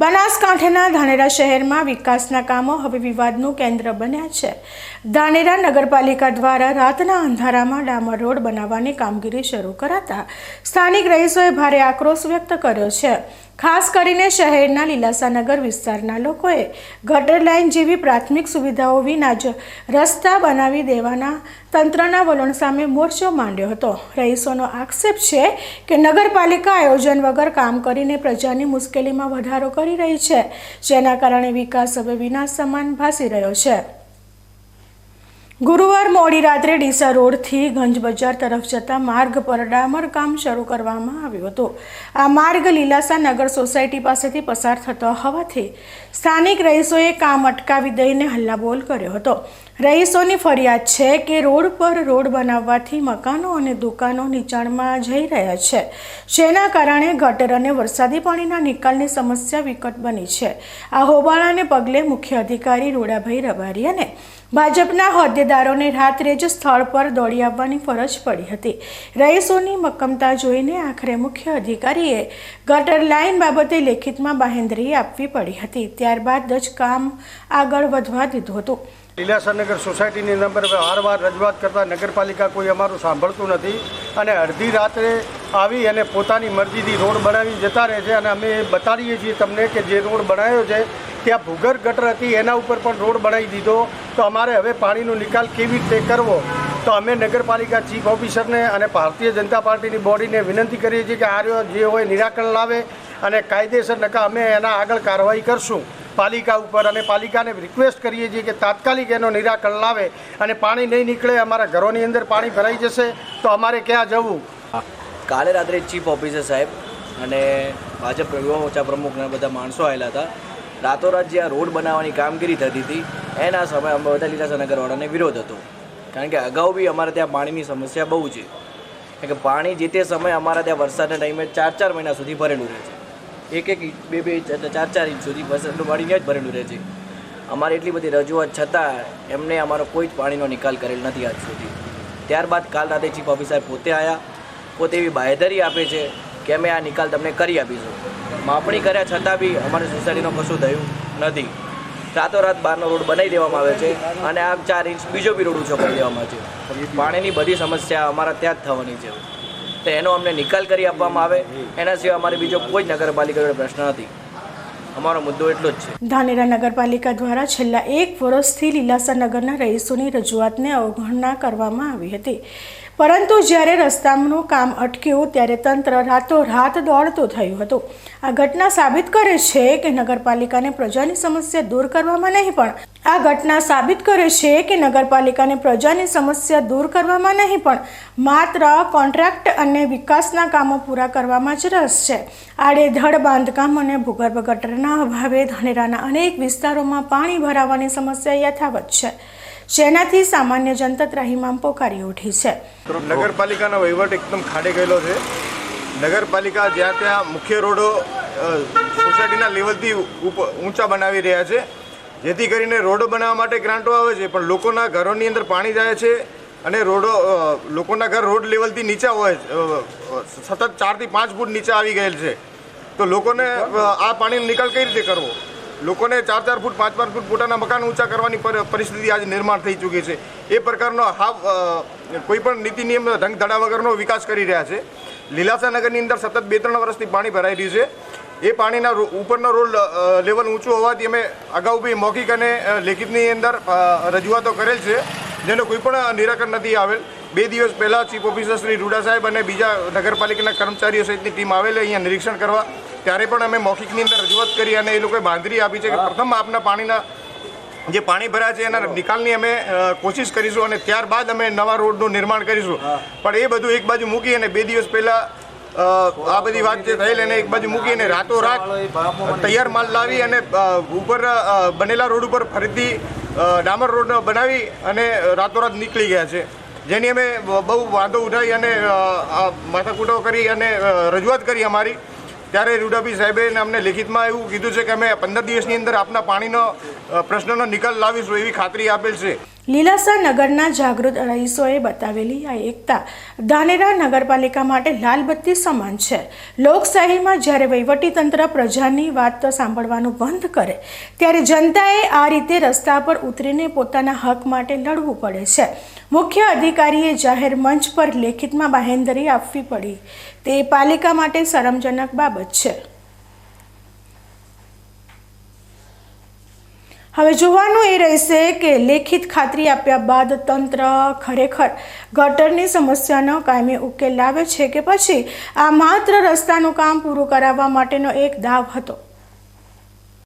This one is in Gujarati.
બનાસકાંઠાના ધાનેરા શહેરમાં વિકાસના કામો હવે વિવાદનું કેન્દ્ર બન્યા છે. ધાનેરા નગરપાલિકા દ્વારા રાતના અંધારામાં ડામર રોડ બનાવવાની કામગીરી શરૂ કરાતા સ્થાનિક રહીશોએ ભારે આક્રોશ વ્યક્ત કર્યો છે. ખાસ કરીને શહેરના લીલાસાનગર વિસ્તારના લોકોએ ગટર લાઇન જેવી પ્રાથમિક સુવિધાઓ વિના જ રસ્તા બનાવી દેવાના તંત્રના વલણ સામે મોરચો માંડ્યો હતો. રહીશોનો આક્ષેપ છે કે નગરપાલિકા આયોજન વગર કામ કરીને પ્રજાની મુશ્કેલીમાં વધારો કરી રહી છે, જેના કારણે વિકાસ હવે વિનાશ સમાન ભાસી રહ્યો છે. ગુરુવાર મોડી રાત્રે ડીસા રોડથી ગંજ બજાર તરફ જતા માર્ગ પર ડામર કામ શરૂ કરવામાં આવ્યું હતું. આ માર્ગ લીલાસા નગર સોસાયટી પાસેથી પસાર થતો હોવાથી સ્થાનિક રહીશોએ કામ અટકાવી દઈને હલ્લાબોલ કર્યો હતો. રહીશોની ફરિયાદ છે કે રોડ પર રોડ બનાવવાથી મકાનો અને દુકાનો નીચાણમાં જઈ રહ્યા છે. જેના કારણે ગટર અને વરસાદી પાણીના નિકાલની સમસ્યા વિકટ બની છે. આ હોબાળાને પગલે મુખ્ય અધિકારી રોડાભાઈ રબારી અને ભાજપના હોદ્દેદારોને રાત્રે જ સ્થળ પર દોડી આવવાની ફરજ પડી હતી. રહીશોની મક્કમતા જોઈને આખરે મુખ્ય અધિકારીએ ગટર લાઇન બાબતે લેખિતમાં બાહેંધરી આપવી પડી હતી. ત્યારબાદ જ કામ આગળ વધવા દીધું હતું. લીલાસરનગર સોસાયટીની નંબર વારવાર રજૂઆત કરતા નગરપાલિકા કોઈ અમારું સાંભળતું નથી અને અડધી રાત્રે આવી અને પોતાની મરજીથી રોડ બનાવી જતા રહે છે અને અમે બતાડીએ છીએ તમને કે જે રોડ બનાવ્યો છે, ત્યાં ભૂગર્ભ ગટર હતી, એના ઉપર પણ રોડ બનાવી દીધો. તો અમારે હવે પાણીનો નિકાલ કેવી રીતે કરવો? તો અમે નગરપાલિકા ચીફ ઓફિસરને અને ભારતીય જનતા પાર્ટીની બોડીને વિનંતી કરીએ છીએ કે આ જે હોય નિરાકરણ લાવે અને કાયદેસર નકા અમે એના આગળ કાર્યવાહી કરશું. પાલિકા ઉપર અને પાલિકાને રિક્વેસ્ટ કરીએ છીએ કે તાત્કાલિક એનો નિરાકરણ લાવે અને પાણી નહીં નીકળે, અમારા ઘરોની અંદર પાણી ભરાઈ જશે, તો અમારે ક્યાં જવું? કાલે રાત્રે ચીફ ઓફિસર સાહેબ અને ભાજપ યુવા મોરચા પ્રમુખના બધા માણસો આવેલા હતા. રાતોરાત જે આ રોડ બનાવવાની કામગીરી થતી હતી, એના સમયે અમે બધા લીલાસા નગરવાળાને વિરોધ હતો. કારણ કે અગાઉ બી અમારે ત્યાં પાણીની સમસ્યા બહુ છે. કારણ કે પાણી જે તે સમયે અમારા ત્યાં વરસાદના ટાઈમે ચાર ચાર મહિના સુધી ભરેલું રહે છે. એક એક ઇંચ બે બે ચાર ચાર ઇંચ સુધી વરસાદનું પાણી ત્યાં જ ભરેલું રહે છે. અમારે એટલી બધી રજૂઆત છતાં એમને અમારો કોઈ જ પાણીનો નિકાલ કરેલ નથી આજ સુધી. ત્યારબાદ કાલ રાતે ચીફ ઓફિસર પોતે આવ્યા પોતે એવી બાહેધરી આપે છે કે અમે આ નિકાલ તમને કરી આપીશું. માપણી કર્યા છતાં બી અમારી સોસાયટીનો કશું થયું નથી. રાતોરાત બહારનો રોડ બનાવી દેવામાં આવે છે અને આ ચાર ઇંચ બીજો બી રોડ ઊંચો કરી દેવામાં આવે છે. પાણીની બધી સમસ્યા અમારા ત્યાં જ થવાની છે. તો એનો અમને નિકાલ કરી આપવામાં આવે, એના સિવાય અમારે બીજો કોઈ જ નગરપાલિકા જોડે પ્રશ્ન નથી. અમારો મુદ્દો એટલો જ છે. ધાનેરા નગરપાલિકા દ્વારા છેલ્લા એક વર્ષથી લીલાસા નગરના રહીશોની રજૂઆતને અવગણના કરવામાં આવી હતી. પરંતુ જ્યારે રસ્તાનું કામ અટક્યું ત્યારે તંત્ર રાતોરાત દોડતું થયું હતું. આ ઘટના સાબિત કરે છે કે નગરપાલિકાને પ્રજાની સમસ્યા દૂર કરવામાં નહીં, પણ આ ઘટના સાબિત કરે છે કે નગરપાલિકાને પ્રજાની સમસ્યા દૂર કરવામાં નહીં, પણ માત્ર કોન્ટ્રાક્ટ અને વિકાસના કામો પૂરા કરવામાં જ રસ છે. આડેધડ બાંધકામ અને ભૂગર્ભ ગટરના અભાવે ધાનેરાના અનેક વિસ્તારોમાં પાણી ભરાવાની સમસ્યા યથાવત છે. જેનાથી સામાન્ય જનતા ત્રાહિમામ પોકારી ઉઠી છે. નગરપાલિકાનો વહીવટ એકદમ ખાડે ગયેલો છે. નગરપાલિકા જ્યાં ત્યાં મુખ્ય રોડો સોસાયટીના લેવલથી ઊંચા બનાવી રહ્યા છે. જેથી કરીને રોડો બનાવવા માટે ગ્રાન્ટો આવે છે, પણ લોકોના ઘરોની અંદર પાણી જાય છે અને રોડો લોકોના ઘર રોડ લેવલથી નીચા હોય. સતત ચારથી પાંચ ફૂટ નીચે આવી ગયેલ છે. તો લોકોને આ પાણીનો નિકાલ કઈ રીતે કરવો? લોકોને ચાર ચાર ફૂટ, પાંચ પાંચ ફૂટ પોતાના મકાન ઊંચા કરવાની પર- પરિસ્થિતિ આજે નિર્માણ થઈ ચૂકી છે. એ પ્રકારનો હાવ કોઈપણ કોઈ પણ નીતિ નિયમ ઢંગ ધડા વગરનો વિકાસ કરી રહ્યા છે. લીલાસાનગરની અંદર સતત બે ત્રણ વર્ષથી પાણી ભરાઈ રહ્યું છે. એ પાણીના ઉપરનો રોલ લેવલ ઊંચું હોવાથી અમે અગાઉ બી મૌખિક અને લેખિતની અંદર રજૂઆતો કરેલ છે. જેનો કોઈ પણ નિરાકરણ નથી આવેલ. બે દિવસ પહેલાં ચીફ ઓફિસર શ્રી રૂડા સાહેબ અને બીજા નગરપાલિકાના કર્મચારીઓ સહિતની ટીમ આવેલી અહીંયા નિરીક્ષણ કરવા. ત્યારે પણ અમે મૌખિકની અંદર રજૂઆત કરી અને એ લોકોએ બાંધરી આપી છે કે પ્રથમ આપના પાણીના જે પાણી ભરાય છે એના નિકાલની અમે કોશિશ કરીશું અને ત્યારબાદ અમે નવા રોડનું નિર્માણ કરીશું. પણ એ બધું એક બાજુ મૂકી અને બે દિવસ પહેલાં આ બધી વાત જે થયેલ એને એક બાજુ મૂકી અને રાતોરાત તૈયાર માલ લાવી અને ઉપર બનેલા રોડ ઉપર ફરીથી ડામર રોડ બનાવી અને રાતોરાત નીકળી ગયા છે. જેની અમે બહુ વાંધો ઉઠાવી અને માથાકૂટો કરી અને રજૂઆત કરી અમારી. ત્યારે રૂડાભી સાહેબે અમને લેખિતમાં એવું કીધું છે કે અમે પંદર દિવસની અંદર આપના પાણીનો પ્રશ્નનો નિકાલ લાવીશું એવી ખાતરી આપેલ છે. લીલાસા નગરના જાગૃત રહીશોએ બતાવેલી આ એકતા ધાનેરા નગરપાલિકા માટે લાલબત્તી સમાન છે. લોકશાહીમાં જ્યારે વહીવટીતંત્ર પ્રજાની વાત સાંભળવાનું બંધ કરે, ત્યારે જનતાએ આ રીતે રસ્તા પર ઉતરીને પોતાના હક માટે લડવું પડે છે. મુખ્ય અધિકારીએ જાહેર મંચ પર લેખિતમાં બાહેંધરી આપવી પડી. તે પાલિકા માટે શરમજનક બાબત છે. હવે જોવાનું એ રહેશે કે લેખિત ખાતરી આપ્યા બાદ તંત્ર ખરેખર ગટરની સમસ્યાનો કાયમી ઉકેલ લાવે છે કે પછી આ માત્ર રસ્તાનું કામ પૂરું કરાવવા માટેનો એક દાવ હતો?